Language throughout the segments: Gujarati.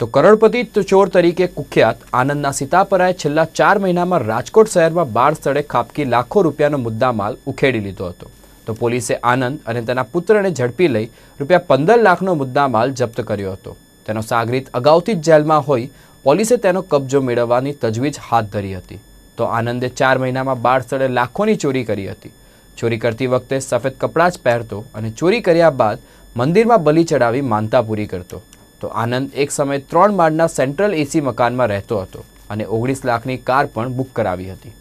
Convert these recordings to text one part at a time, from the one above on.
તો કરોડપતિ ચોર તરીકે કુખ્યાત આનંદના સીતાપરાએ છેલ્લા ચાર મહિનામાં રાજકોટ શહેરમાં બાર સ્થળે ખાપકી લાખો રૂપિયાનો મુદ્દામાલ ઉખેડી લીધો હતો. તો પોલીસે આનંદ અને તેના પુત્રને ઝડપી લઈ રૂપિયા પંદર લાખનો મુદ્દામાલ જપ્ત કર્યો હતો. તેનો સાગરીત અગાઉથી જ જેલમાં હોઈ પોલીસે તેનો કબજો મેળવવાની તજવીજ હાથ ધરી હતી. તો આનંદે ચાર મહિનામાં બાર સ્થળે લાખોની ચોરી કરી હતી. ચોરી કરતી વખતે સફેદ કપડાં જ પહેરતો અને ચોરી કર્યા બાદ મંદિરમાં બલિ ચડાવી માનતા પૂરી કરતો. તો આનંદ એક સમયે ત્રણ માળના સેન્ટ્રલ એસી મકાનમાં રહેતો હતો અને ઓગણીસ લાખની કાર પણ બુક કરાવી હતી.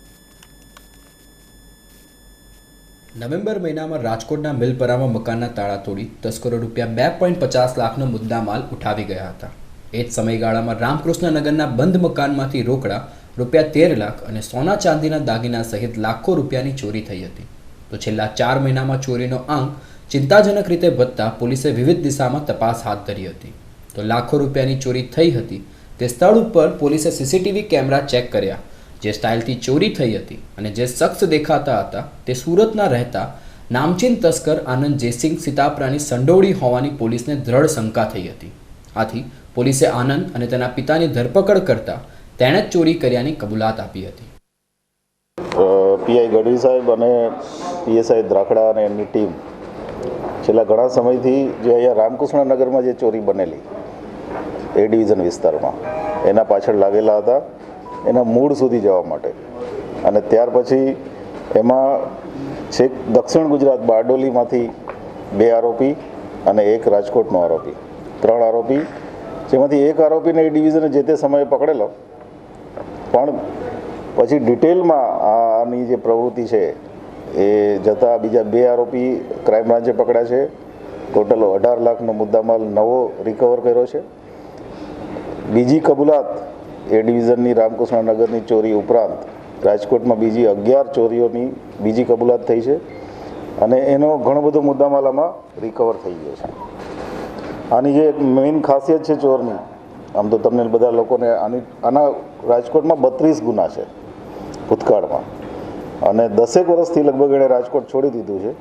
નવેમ્બર મહિનામાં રાજકોટના મિલપરામાં મકાનના તાળા તોડી તસ્કરો રૂપિયા બે પોઈન્ટ પચાસ લાખનો મુદ્દામાલ ઉઠાવી ગયા હતા. એ જ સમયગાળામાં રામકૃષ્ણનગરના બંધ મકાનમાંથી રોકડા રૂપિયા તેર લાખ અને સોના ચાંદીના દાગીના સહિત લાખો રૂપિયાની ચોરી થઈ હતી. તો છેલ્લા ચાર મહિનામાં ચોરીનો આંક ચિંતાજનક રીતે વધતા પોલીસે વિવિધ દિશામાં તપાસ હાથ ધરી હતી. તો લાખો રૂપિયાની ચોરી થઈ હતી. તે સ્થળ ઉપર પોલીસે સીસીટીવી કેમેરા ચેક કર્યા. જે સ્ટાઇલથી ચોરી થઈ હતી અને જે શખ્સ દેખાતા હતા તે સુરતના રહેતા નામચીન તસ્કર આનંદ જયસિંહ સીતાપરાની સંડોવણી હોવાની પોલીસને દ્રઢ શંકા થઈ હતી. આથી પોલીસે આનંદ અને તેના પિતાની ધરપકડ કરતા તેણે જ ચોરી કર્યાની કબૂલાત આપી હતી. પીઆઈ ગઢવી સાહેબ અને પીએસઆઈ દ્રાખડા અને એમની ટીમ છેલ્લા ઘણા સમયથી જે અહીંયા રામકૃષ્ણ નગરમાં જે ચોરી બનેલી એ ડિવિઝન વિસ્તારમાં, એના પાછળ લાગેલા હતા, એના મૂળ સુધી જવા માટે. અને ત્યાર પછી એમાં છેક દક્ષિણ ગુજરાત બારડોલીમાંથી બે આરોપી અને એક રાજકોટનો આરોપી. ત્રણ આરોપી, જેમાંથી એક આરોપીને એ ડિવિઝને જે તે સમયે પકડેલો. પણ પછી ડિટેલમાં આની જે પ્રવૃત્તિ છે એ જતાં બીજા બે આરોપી ક્રાઇમ બ્રાન્ચે પકડ્યા છે. ટોટલ અઢાર લાખનો મુદ્દામાલ નવો રિકવર કર્યો છે. બીજી કબૂલાત એ ડિવિઝનની રામકૃષ્ણ નગરની ચોરી ઉપરાંત રાજકોટમાં બીજી અગિયાર ચોરીઓની બીજી કબૂલાત થઈ છે અને એનો ઘણો બધો મુદ્દામાલ આમાં રિકવર થઈ ગયો છે. આની જે મેઇન ખાસિયત છે ચોરની, આમ તો તમને બધા લોકોને આની, આના રાજકોટમાં બત્રીસ ગુના છે ભૂતકાળમાં. અને દસેક વર્ષથી લગભગ એણે રાજકોટ છોડી દીધું છે.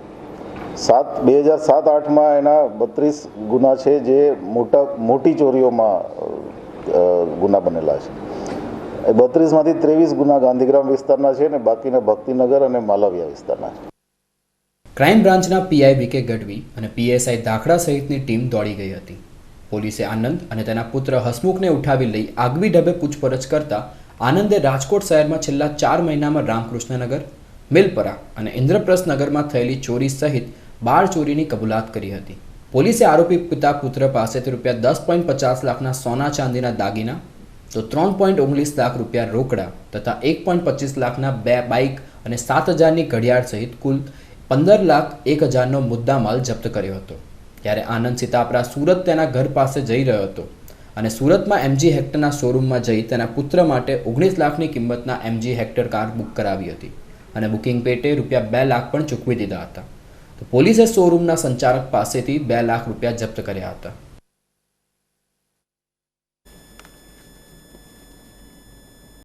સાત બે હજાર સાત, આઠમાં એના બત્રીસ ગુના છે જે મોટા, મોટી ચોરીઓમાં ગુના બનેલા છે. એ બત્રીસમાંથી ત્રેવીસ ગુના ગાંધીગ્રામ વિસ્તારના છે ને બાકીના ભક્તિનગર અને માલવિયા વિસ્તારના છે. ક્રાઇમ બ્રાન્ચના પીઆઈ બીકે ગઢવી અને પીએસઆઈ દાખડા સહિતની ટીમ દોડી ગઈ હતી. પોલીસે આનંદ અને તેના પુત્ર હસમુખને ઉઠાવી લઈ આગવી ઢબે પૂછપરછ કરતા આનંદે રાજકોટ શહેરમાં છેલ્લા ચાર મહિનામાં રામકૃષ્ણનગર, મિલપરા અને ઇન્દ્રપ્રસ્થ નગરમાં થયેલી ચોરી સહિત બાર ચોરીની કબૂલાત કરી હતી. પોલીસે આરોપી પિતા પુત્ર પાસેથી રૂપિયા દસ પોઈન્ટ પચાસ લાખના સોના ચાંદીના દાગીના, તો ત્રણ પોઈન્ટ ઓગણીસ લાખ રૂપિયા રોકડા તથા એક પોઈન્ટ પચીસ લાખના બે બાઇક અને સાત હજારની ઘડિયાળ સહિત કુલ પંદર લાખ એક હજારનો મુદ્દામાલ જપ્ત કર્યો હતો. ત્યારે આનંદ સીતાપરા સુરત તેના ઘર પાસે જઈ રહ્યો હતો. અને સુરતમાં એમજી હેક્ટરના શોરૂમમાં જઈ તેના પુત્ર માટે ઓગણીસ લાખની કિંમતના એમજી હેક્ટર કાર બુક કરાવી હતી અને બુકિંગ પેટે રૂપિયા બે લાખ પણ ચૂકવી દીધા હતા. તો પોલીસે શોરૂમના સંચાલક પાસેથી બે લાખ રૂપિયા જપ્ત કર્યા હતા.